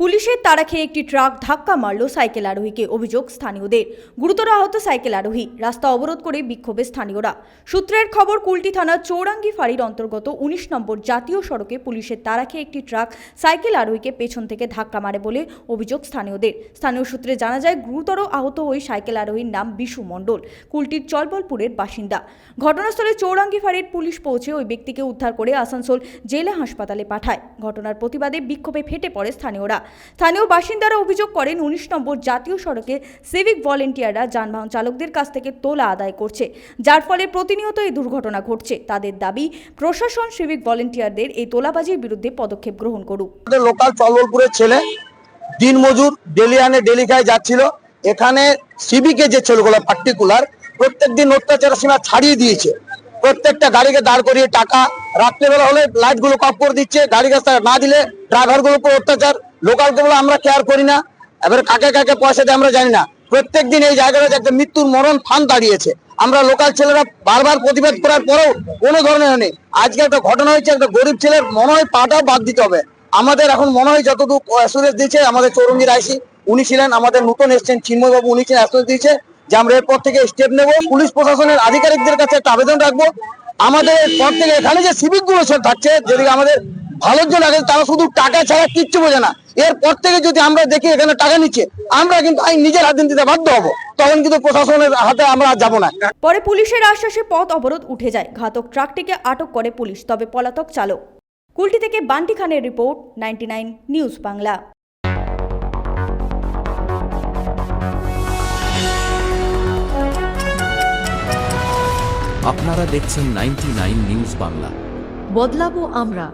পুলিশের তাড়া খেয়ে একটি ট্রাক ধাক্কা মারল সাইকেল আরোহীকে। অভিযোগ, স্থানীয়দের। গুরুতর আহত সাইকেল আরোহী। রাস্তা অবরোধ করে বিক্ষোভে স্থানীয়রা। সূত্রের খবর, কুলটি থানা চৌরাঙ্গি ফাঁড়ির অন্তর্গত উনিশ নম্বর জাতীয় সড়কে পুলিশের তাড়া খেয়ে একটি ট্রাক সাইকেল আরোহীকে পেছন থেকে ধাক্কা মারে বলে অভিযোগ স্থানীয়দের। স্থানীয় সূত্রে জানা যায়, গুরুতর আহত ওই সাইকেল আরোহীর নাম বিশু মণ্ডল। কুলটির চলবলপুরের বাসিন্দা। ঘটনাস্থলে চৌরাঙ্গি ফাঁড়ির পুলিশ পৌঁছে ওই ব্যক্তিকে উদ্ধার করে আসানসোল জেলা হাসপাতালে পাঠায়। ঘটনার প্রতিবাদে বিক্ষোভে ফেটে পড়ে স্থানীয়রা। স্থানীয় বাসিন্দারা অভিযোগ করেন, উনিশ নম্বর জাতীয় সড়কে সিভিক ভলেন্টিয়াররা যানবাহন চালকদের কাছ থেকে তোলা আদায় করছে, যার ফলে প্রতিনিয়ত এই দুর্ঘটনা ঘটছে। তাদের দাবি, প্রশাসন সিভিক ভলেন্টিয়ারদের এই তোলাবাজির বিরুদ্ধে পদক্ষেপ গ্রহণ করুক। লোকাল চলবলপুরের ছেলে দিনমজুর ডেলি আনে ডেলি খায় যাচ্ছিল। এখানে সিভিকে যে ছেলেগুলো পার্টিকুলার প্রত্যেক দিন অত্যাচার সীমা ছাড়িয়ে দিয়েছে। প্রত্যেকটা গাড়িকে দাঁড় করিয়ে টাকা রাত্রেবেলা হলে লাইটগুলো কপ করে দিচ্ছে। গাড়ি না দিলে ড্রাইভারগুলো উপর অত্যাচার। লোকালগুলো আমরা কেয়ার করি না। এবার কাকে কাকে পয়সা দেয় আমরা জানি না। প্রত্যেক দিন এই জায়গাটা একটা মৃত্যুর মরণ ফান দাঁড়িয়েছে। আমরা লোকাল ছেলেরা বারবার প্রতিবাদ করার পরেও কোনো ধরনের নেই। আজকে একটা ঘটনা হয়েছে, একটা গরিব ছেলের মনে হয় পাটা বাদ দিতে হবে। আমাদের এখন মনে হয় যতটুকু অ্যাসুরেন্স দিয়েছে, আমাদের চৌরঙ্গীর আইসি উনি ছিলেন আমাদের নতুন এসছেন চিন্ময় বাবু উনি ছিলেন অ্যাসুরেন্স দিয়েছে। যে আমরা এরপর থেকে স্টেপ নেব। পুলিশ প্রশাসনের আধিকারিকদের কাছে একটা আবেদন রাখব। আমাদের এরপর থেকে এখানে যে সিভিকগুলো সব থাকছে যদি আমাদের ভালোর জন্য আগে তারা শুধু টাকা ছাড়া কিচ্ছু বোঝে না। এরপর থেকে যদি আমরা দেখি এখানে টাকা নিচ্ছে আমরা কিন্তু আইন নিজের হাতে দিতে বাধ্য হব। তখন কিন্তু প্রশাসনের হাতে আমরা আর যাব না। পরে পুলিশের আশ্বাসে পথ অবরোধ উঠে যায়। ঘাতক ট্রাকটিকে আটক করে পুলিশ তবে পলাতক চালক। কুলটি থেকে বান্টি খানের রিপোর্ট নাইনটি নিউজ বাংলা। আপনারা দেখছেন নাইনটি নিউজ বাংলা। বদলাবো আমরা।